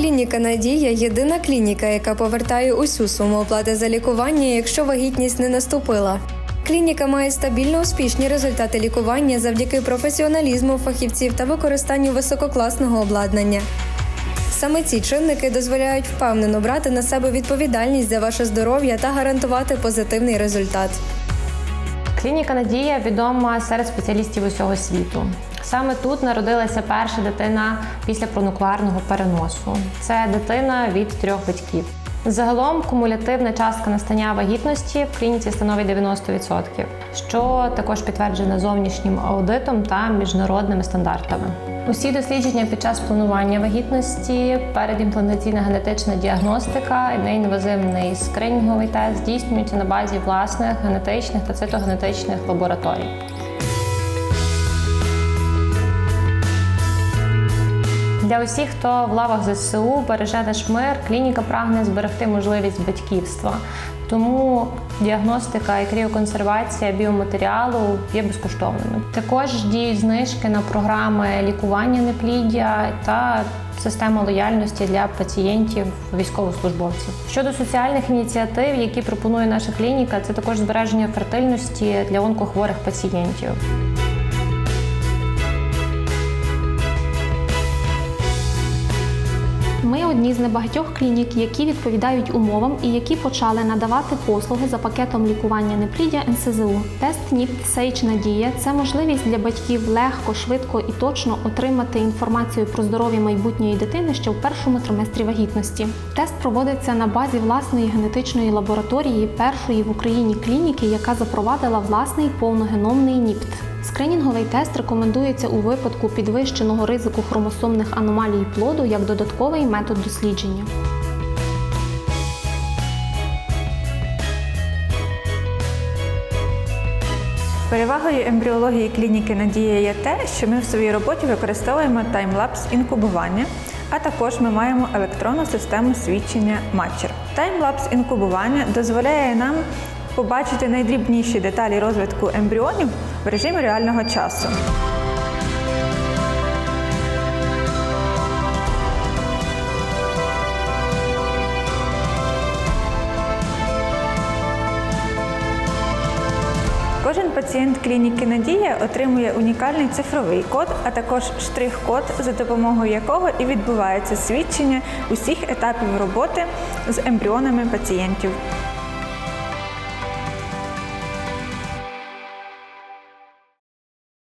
Клініка Надія єдина клініка, яка повертає усю суму оплати за лікування, якщо вагітність не наступила. Клініка має стабільно успішні результати лікування завдяки професіоналізму фахівців та використанню висококласного обладнання. Саме ці чинники дозволяють впевнено брати на себе відповідальність за ваше здоров'я та гарантувати позитивний результат. Клініка Надія відома серед спеціалістів усього світу. Саме тут народилася перша дитина після пронуклеарного переносу. Це дитина від трьох батьків. Загалом кумулятивна частка настання вагітності в клініці становить 90%, що також підтверджено зовнішнім аудитом та міжнародними стандартами. Усі дослідження під час планування вагітності, передімплантаційна генетична діагностика, і неінвазивний скринінговий тест здійснюються на базі власних генетичних та цитогенетичних лабораторій. Для усіх, хто в лавах ЗСУ береже наш мир, клініка прагне зберегти можливість батьківства. Тому діагностика і кріоконсервація біоматеріалу є безкоштовними. Також діють знижки на програми лікування непліддя та система лояльності для пацієнтів військовослужбовців. Щодо соціальних ініціатив, які пропонує наша клініка, це також збереження фертильності для онкохворих пацієнтів. Ми одні з небагатьох клінік, які відповідають умовам і які почали надавати послуги за пакетом лікування непліддя НСЗУ. Тест НІПТ Сейч Надія це можливість для батьків легко, швидко і точно отримати інформацію про здоров'я майбутньої дитини ще в першому триместрі вагітності. Тест проводиться на базі власної генетичної лабораторії першої в Україні клініки, яка запровадила власний повногеномний НІПТ. Скринінговий тест рекомендується у випадку підвищеного ризику хромосомних аномалій плоду як додатковий метод дослідження. Перевагою ембріології клініки Надія є те, що ми в своїй роботі використовуємо таймлапс інкубування, а також ми маємо електронну систему свідчення матчер. Таймлапс інкубування дозволяє нам побачити найдрібніші деталі розвитку ембріонів в режимі реального часу. Кожен пацієнт клініки Надія отримує унікальний цифровий код, а також штрих-код, за допомогою якого і відбувається свідчення усіх етапів роботи з ембріонами пацієнтів.